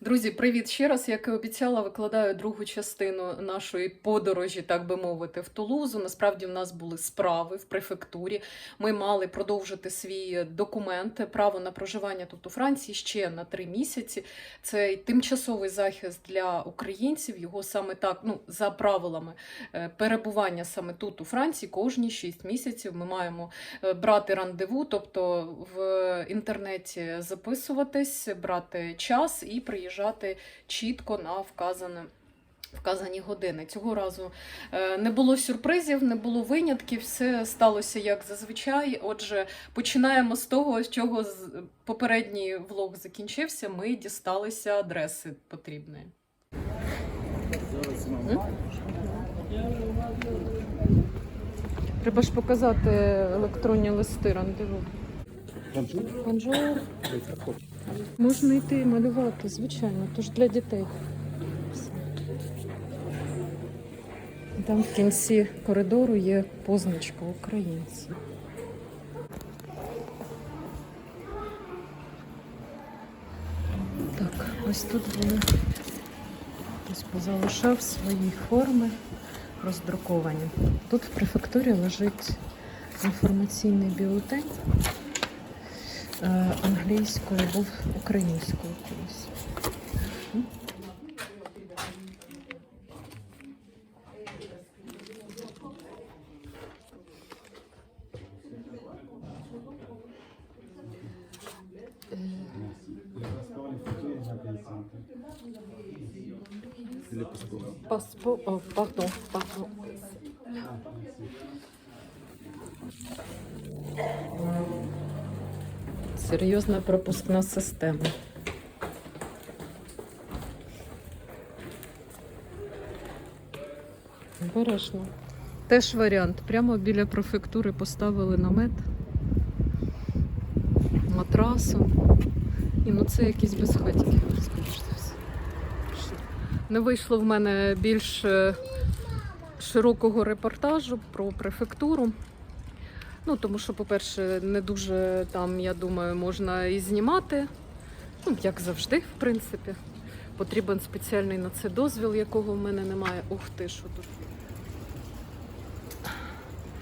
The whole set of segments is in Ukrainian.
Друзі, привіт ще раз. Як і обіцяла, викладаю другу частину нашої подорожі, так би мовити, в Тулузу. Насправді в нас були справи в префектурі. Ми мали продовжити свій документ, право на проживання тут у Франції ще на три місяці. Це тимчасовий захист для українців. Його саме так, ну за правилами е, перебування саме тут у Франції, кожні 6 місяців ми маємо е, брати рандеву, тобто в інтернеті записуватись, брати час і приїжджати чітко на вказане. Вказані години. Цього разу е, не було сюрпризів, не було винятків, все сталося як зазвичай. Отже, починаємо з того, з чого попередній влог закінчився. Ми дісталися адреси потрібної. Треба ж показати електронні листи рандеву. Бонжур. Можна йти малювати, звичайно, тож для дітей. Там в кінці коридору є позначка українці. Так, ось тут були. Хтось позалишав свої форми роздруковані. Тут в префектурі лежить інформаційний бюлетень англійською був українською колись. Паспо... О, пардон, пардон. Серйозна пропускна система. Обережно. Теж варіант. Прямо біля префектури поставили намет, матрасу. І ну це якісь все. Не вийшло в мене більш е, широкого репортажу про префектуру. Ну, тому що, по-перше, не дуже там, я думаю, можна і знімати. Ну, як завжди, в принципі. Потрібен спеціальний на це дозвіл, якого в мене немає. Ух ти, що тут.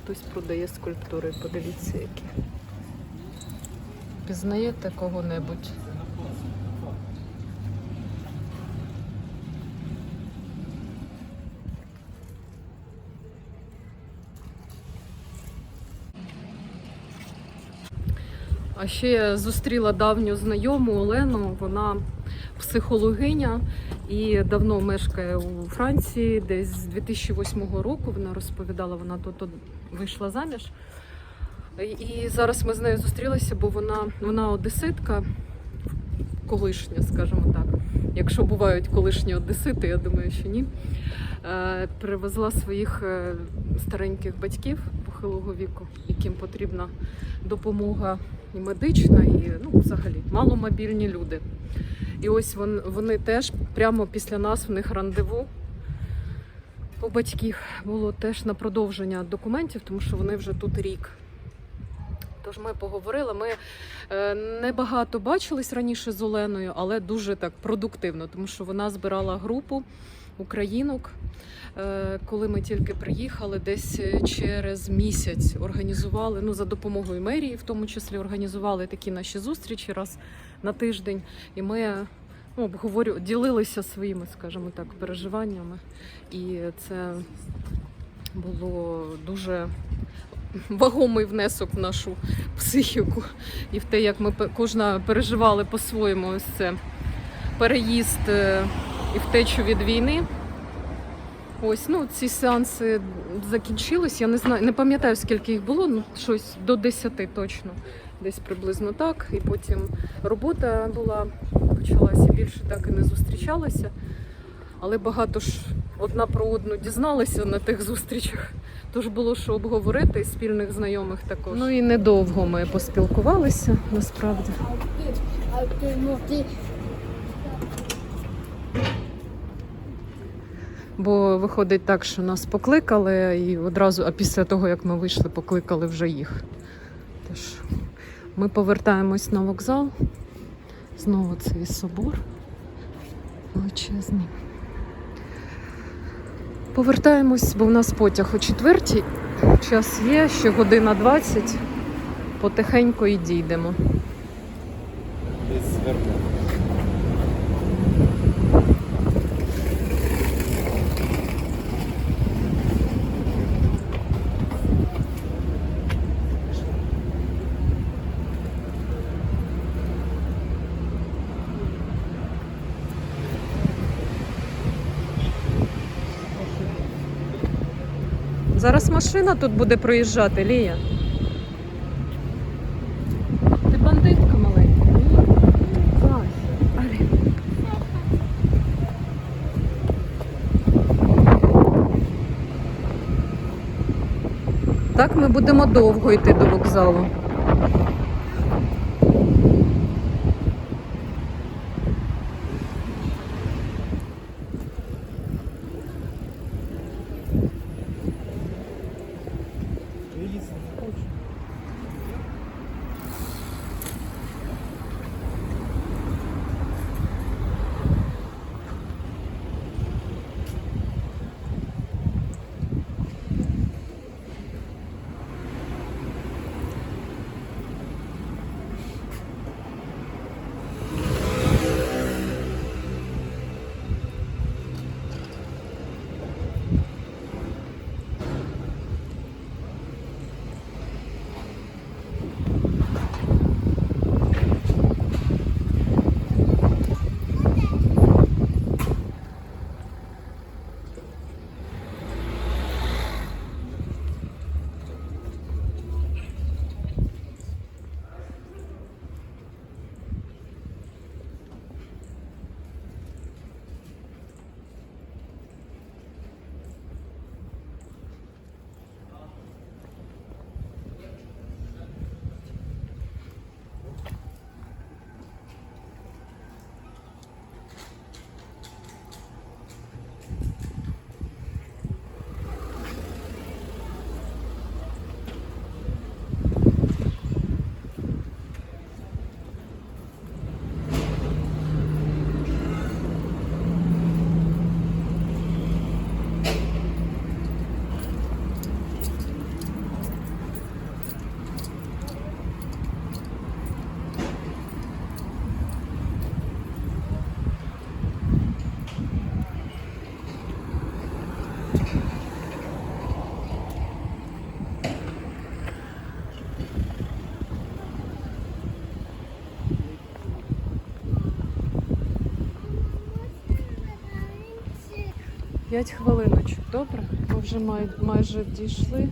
Хтось продає скульптури, подивіться, які. Пізнаєте кого-небудь? А ще я зустріла давню знайому Олену. Вона психологиня і давно мешкає у Франції. Десь з 2008 року вона розповідала, вона тут вийшла заміж. І зараз ми з нею зустрілися, бо вона, вона одеситка, колишня, скажімо так. Якщо бувають колишні одесити, я думаю, що ні. Е, Привезла своїх е, стареньких батьків похилого віку, яким потрібна допомога і медична, і ну, взагалі маломобільні люди. І ось вон, вони теж прямо після нас в них рандеву у батьків було теж на продовження документів, тому що вони вже тут рік. Тож ми поговорили. Ми е, небагато бачились раніше з Оленою, але дуже так продуктивно, тому що вона збирала групу українок. Е, коли ми тільки приїхали, десь через місяць організували, ну за допомогою мерії, в тому числі організували такі наші зустрічі раз на тиждень. І ми ну, обговорю, ділилися своїми, скажімо так, переживаннями. І це було дуже вагомий внесок в нашу психіку і в те, як ми кожна переживали по-своєму це переїзд е, і втечу від війни. Ось, ну, ці сеанси закінчились. Я не знаю, не пам'ятаю, скільки їх було, ну щось до 10 точно. Десь приблизно так. І потім робота була, почалася більше так і не зустрічалася. Але багато ж одна про одну дізналися на тих зустрічах. Тож було що обговорити спільних знайомих також. Ну і недовго ми поспілкувалися насправді. Бо виходить так, що нас покликали, і одразу, а після того, як ми вийшли, покликали вже їх. Тож ми повертаємось на вокзал. Знову цей собор. Величезний. Повертаємось, бо в нас потяг о четвертій. Час є, ще година 20. Потихеньку і дійдемо. Десь зверху. Зараз машина тут буде проїжджати, Лія. Ти бандитка маленька. Ні. Так ми будемо довго йти до вокзалу. 5 хвилиночок, добре? Бо вже май, майже дійшли.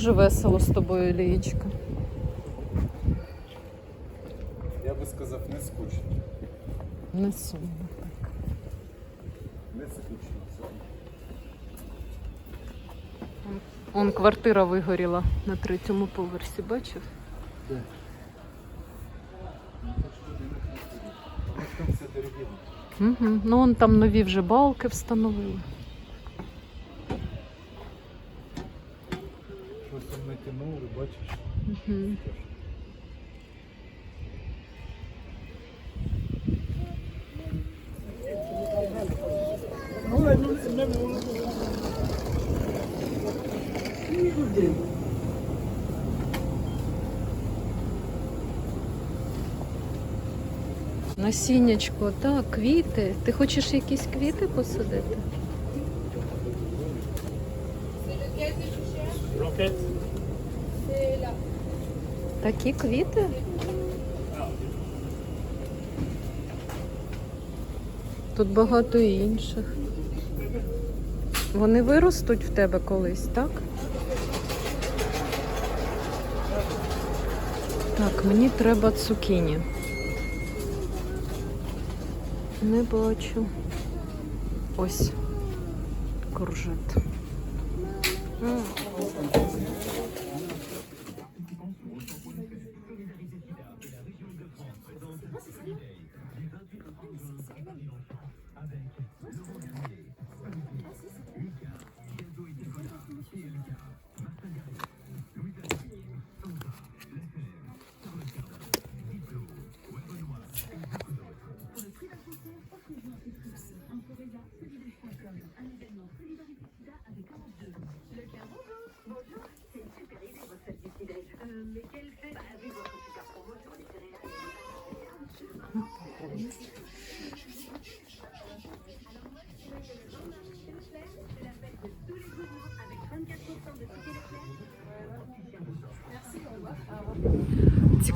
Дуже весело з тобою, Лієчка. Я би сказав, не скучно. Не сумно так. Не скучно. Все. Он квартира вигоріла на третьому поверсі, бачив? Дерев'яне. Угу. Ну он там нові вже балки встановили. Щось там натягнули, бачиш? Угу. Насіннячко, так, квіти. Ти хочеш якісь квіти посадити? Такі квіти? Тут багато інших. Вони виростуть в тебе колись, так? Так, мені треба цукіні. Не бачу. Ось. Коржет.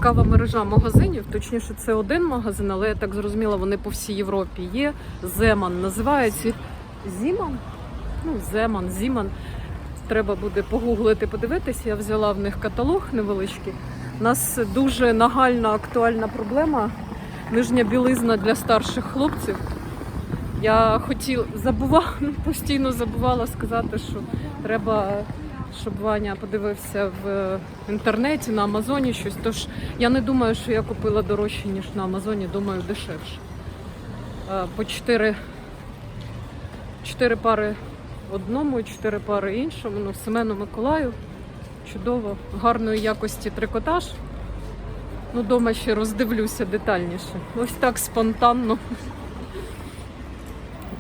Цікава мережа магазинів. Точніше, це один магазин, але я так зрозуміла, вони по всій Європі є. Земан називається Зіман. Ну, Земан, Зіман. Треба буде погуглити, подивитися. Я взяла в них каталог невеличкий. У нас дуже нагальна актуальна проблема. Нижня білизна для старших хлопців. Я хотіла забувала, постійно забувала сказати, що треба, щоб Ваня подивився в інтернеті на Амазоні щось. Тож я не думаю, що я купила дорожче, ніж на Амазоні, думаю, дешевше. Е, По 4, 4 пари одному 4 пари іншому. Ну, Семену Миколаю. Чудово, гарної якості трикотаж. Ну, дома ще роздивлюся детальніше. Ось так спонтанно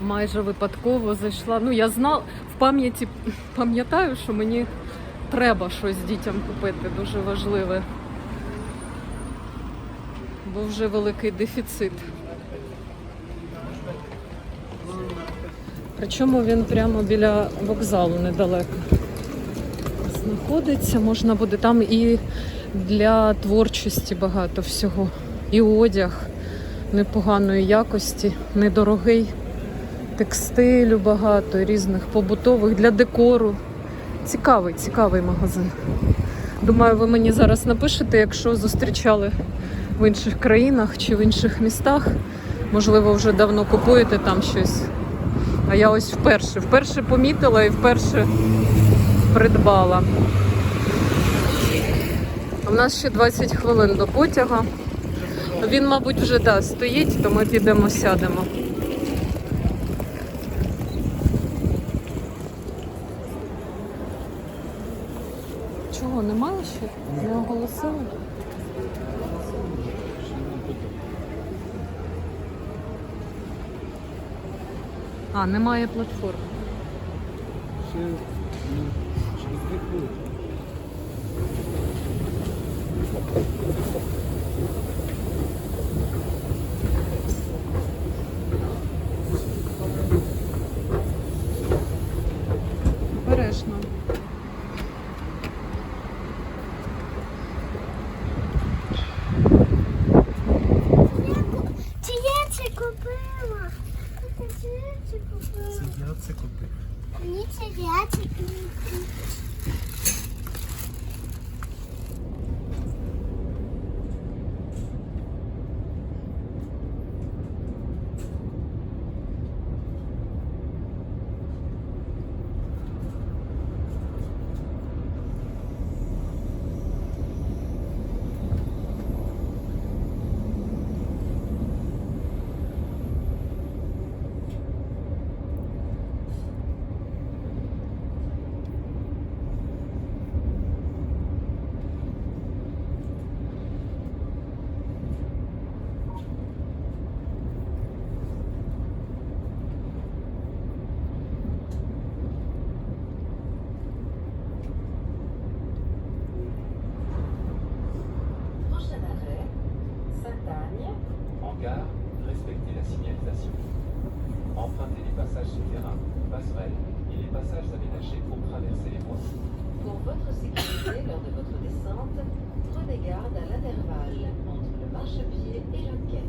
майже випадково зайшла. Ну, я знала в пам'яті пам'ятаю, що мені треба щось дітям купити, дуже важливе. Бо вже великий дефіцит. Причому він прямо біля вокзалу недалеко знаходиться. Можна буде там і для творчості багато всього. І одяг непоганої якості, недорогий текстилю багато, різних побутових для декору. Цікавий, цікавий магазин. Думаю, ви мені зараз напишете, якщо зустрічали в інших країнах чи в інших містах. Можливо, вже давно купуєте там щось. А я ось вперше. Вперше помітила і вперше придбала. У нас ще 20 хвилин до потяга. Він, мабуть, вже да, стоїть, то ми підемо сядемо. Чого, немає ще? Не оголосили? А, немає платформи. Ще ну, Respectez la signalisation. Empruntez les passages souterrains, passerelles et les passages aménagés pour traverser les voies. Pour votre sécurité lors de votre descente, prenez garde à l'intervalle entre le marchepied et le quai.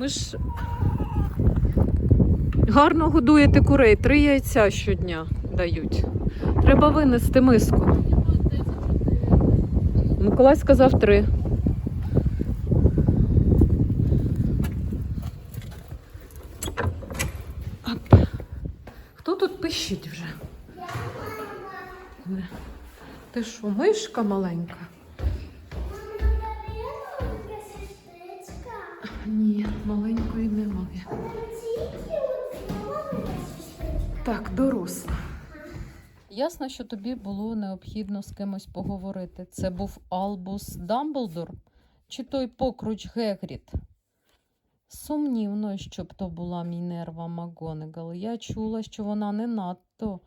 Ми ж гарно годуєте курей, три яйця щодня дають. Треба винести миску. Миколай сказав три. Оп. Хто тут пищить вже? Ти що, мишка маленька? Маленька Ні, маленької немає. Так, доросла. Ясно, що тобі було необхідно з кимось поговорити. Це був Албус Дамблдор чи той покруч Гегріт? Сумнівно, щоб то була Мінерва Макгонегал. Я чула, що вона не надто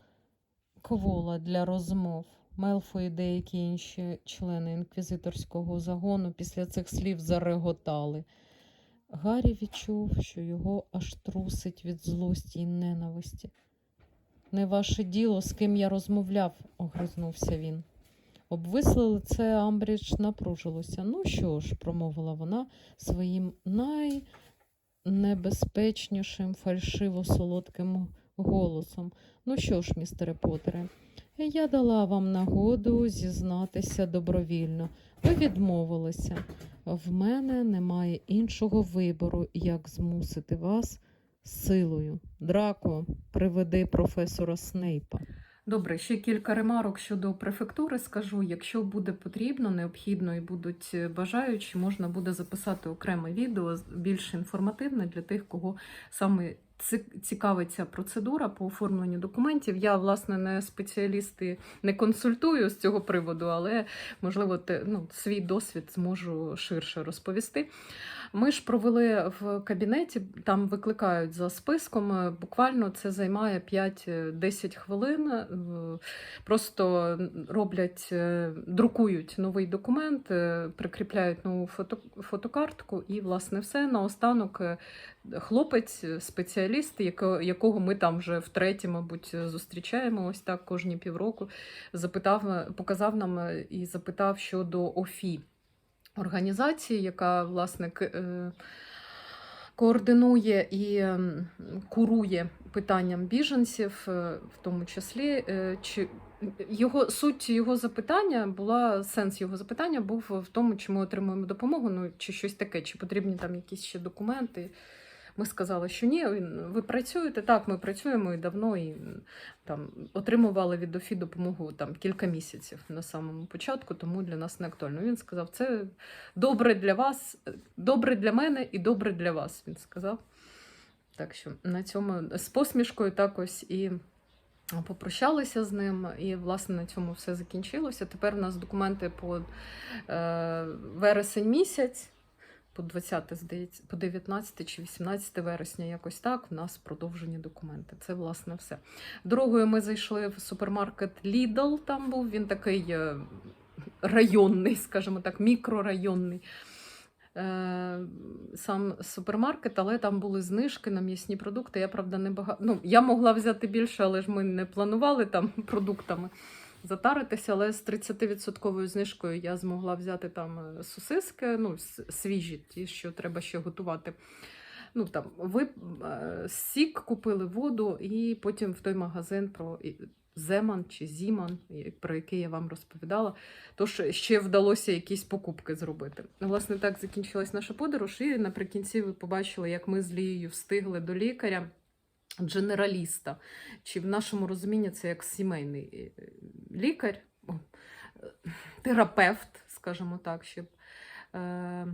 квола для розмов. Мелфо і деякі інші члени інквізиторського загону після цих слів зареготали. Гаррі відчув, що його аж трусить від злості і ненависті. Не ваше діло, з ким я розмовляв, огризнувся він. Обвисле лице Амбрідж напружилося. Ну що ж, промовила вона своїм найнебезпечнішим фальшиво солодким голосом. Ну що ж, містере Потере, я дала вам нагоду зізнатися добровільно. Ви відмовилися. В мене немає іншого вибору, як змусити вас силою. Драко, приведи професора Снейпа. Добре, ще кілька ремарок щодо префектури скажу. Якщо буде потрібно, необхідно і будуть е, бажаючі, можна буде записати окреме відео більш інформативне для тих, кого саме ці- цікавиться процедура по оформленню документів. Я, власне, не спеціаліст і не консультую з цього приводу, але можливо, ну, свій досвід зможу ширше розповісти. Ми ж провели в кабінеті, там викликають за списком. е, Буквально це займає 5-10 хвилин. е, Просто роблять, е, друкують новий документ, е, прикріпляють нову фото, фотокартку, і, власне, все. Наостанок е, хлопець, е, спеціаліст, якого ми там вже втретє, мабуть, зустрічаємо ось так кожні півроку, запитав, е, показав нам е, і запитав щодо ОФІ організації, яка власне е, координує і курує питанням біженців, е, в тому числі. е, Чи його суть його запитання була сенс його запитання був в тому, чи ми отримуємо допомогу, ну чи щось таке, чи потрібні там якісь ще документи. Ми сказали, що ні, ви працюєте так, ми працюємо і давно і там отримували від ОФІ допомогу там кілька місяців на самому початку, тому для нас не актуально. Він сказав, це добре для вас, добре для мене і добре для вас. Він сказав. Так що на цьому з посмішкою так ось і попрощалися з ним, і власне на цьому все закінчилося. Тепер у нас документи по е, вересень місяць. По 20, здається, по 19 чи 18 вересня, якось так, в нас продовжені документи. Це, власне, все. Дорогою ми зайшли в супермаркет Lidl, там був він такий е, районний, скажімо так, мікрорайонний е, сам супермаркет, але там були знижки на м'ясні продукти. Я, правда, не багато. Ну, я могла взяти більше, але ж ми не планували там продуктами затаритися, але з 30% знижкою я змогла взяти там е, сосиски, ну, свіжі, ті, що треба ще готувати. Ну, там, ви е, сік купили воду, і потім в той магазин про Земан чи Зіман, про який я вам розповідала. Тож ще вдалося якісь покупки зробити. Власне, так закінчилась наша подорож, і наприкінці ви побачили, як ми з Лією встигли до лікаря. Дженераліста, чи в нашому розумінні це як сімейний е, лікар, терапевт, скажімо так, щоб е,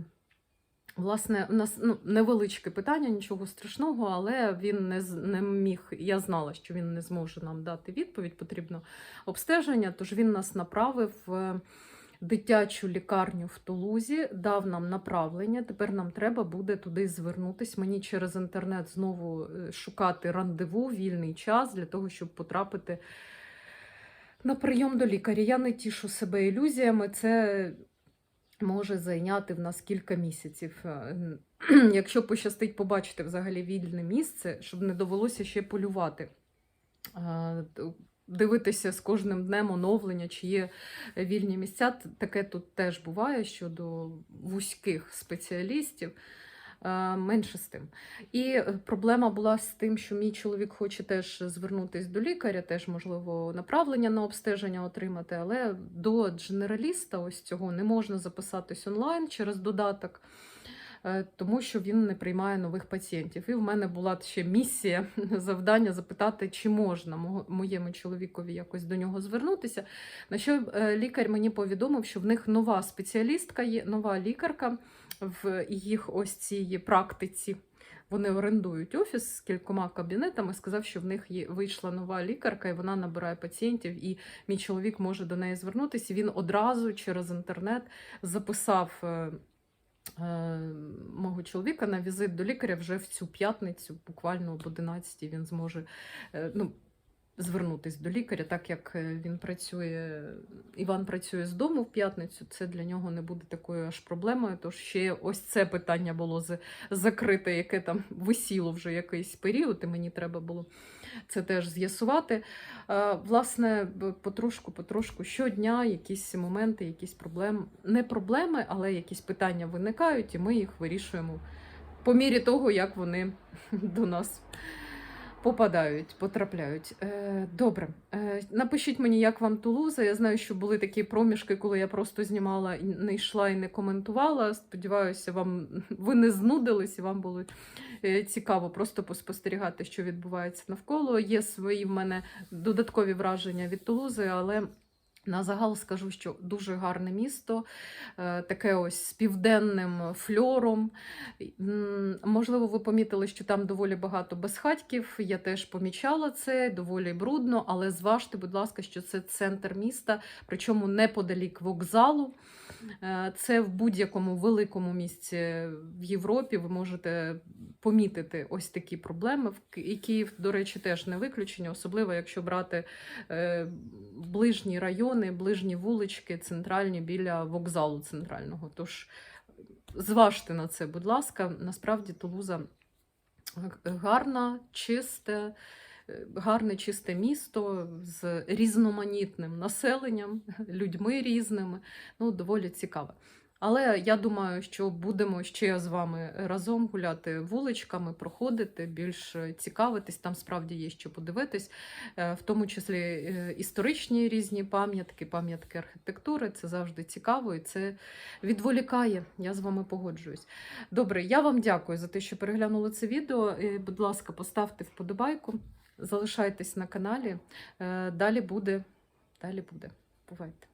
Власне, у нас ну, невеличке питання, нічого страшного, але він не, не міг. Я знала, що він не зможе нам дати відповідь, потрібно обстеження. Тож він нас направив в дитячу лікарню в Тулузі, дав нам направлення. Тепер нам треба буде туди звернутись. Мені через інтернет знову е, шукати рандеву, вільний час для того, щоб потрапити на прийом до лікаря. Я не тішу себе ілюзіями. Це може зайняти в нас кілька місяців. Е, Якщо пощастить побачити взагалі вільне місце, щоб не довелося ще полювати. Е, Дивитися з кожним днем оновлення, чи є вільні місця. Таке тут теж буває щодо вузьких спеціалістів. Е, Менше з тим. І проблема була з тим, що мій чоловік хоче теж звернутися до лікаря, теж можливо направлення на обстеження отримати, але до дженераліста ось цього не можна записатись онлайн через додаток. е, Тому що він не приймає нових пацієнтів. І в мене була ще місія завдання запитати, чи можна моєму чоловікові якось до нього звернутися. На що е, лікар мені повідомив, що в них нова спеціалістка є, нова лікарка в їх ось цій практиці. Вони орендують офіс з кількома кабінетами. Сказав, що в них є вийшла нова лікарка, і вона набирає пацієнтів, і мій чоловік може до неї звернутися. Він одразу через інтернет записав. е, е, Мого чоловіка на візит до лікаря вже в цю п'ятницю, буквально об 11 він зможе е, ну, звернутись до лікаря, так як е, він працює, Іван працює з дому в п'ятницю, це для нього не буде такою аж проблемою. Тож ще ось це питання було закрите, яке там висіло вже якийсь період, і мені треба було це теж з'ясувати. Е, Власне, потрошку, потрошку щодня якісь моменти, якісь проблеми, не проблеми, але якісь питання виникають, і ми їх вирішуємо по мірі того, як вони до нас попадають, потрапляють. Е, добре, е, напишіть мені, як вам Тулуза. Я знаю, що були такі проміжки, коли я просто знімала і не йшла і не коментувала. Сподіваюся, вам ви не знудились і вам було е, цікаво просто поспостерігати, що відбувається навколо. Є свої в мене додаткові враження від Тулузи, але. На загал скажу, що дуже гарне місто, е, таке ось з південним фльором. Можливо, ви помітили, що там доволі багато безхатьків. Я теж помічала це, доволі брудно, але зважте, будь ласка, що це центр міста, причому неподалік вокзалу. Е, Це в будь-якому великому місці в Європі ви можете помітити ось такі проблеми. І Київ, до речі, теж не виключення, особливо якщо брати е, ближні райони, ближні вулички, центральні біля вокзалу центрального. Тож зважте на це, будь ласка. Насправді Тулуза гарна, чисте, е, гарне чисте місто з різноманітним населенням, людьми різними. Ну, доволі цікаве. Але я думаю, що будемо ще з вами разом гуляти вуличками, проходити, більш цікавитись. Там справді є що подивитись, Е, в тому числі е, історичні різні пам'ятки, пам'ятки архітектури. Це завжди цікаво і це відволікає. Я з вами погоджуюсь. Добре, я вам дякую за те, що переглянули це відео. Е, Будь ласка, поставте вподобайку, залишайтесь на каналі. Е, Далі буде. Далі буде. Бувайте.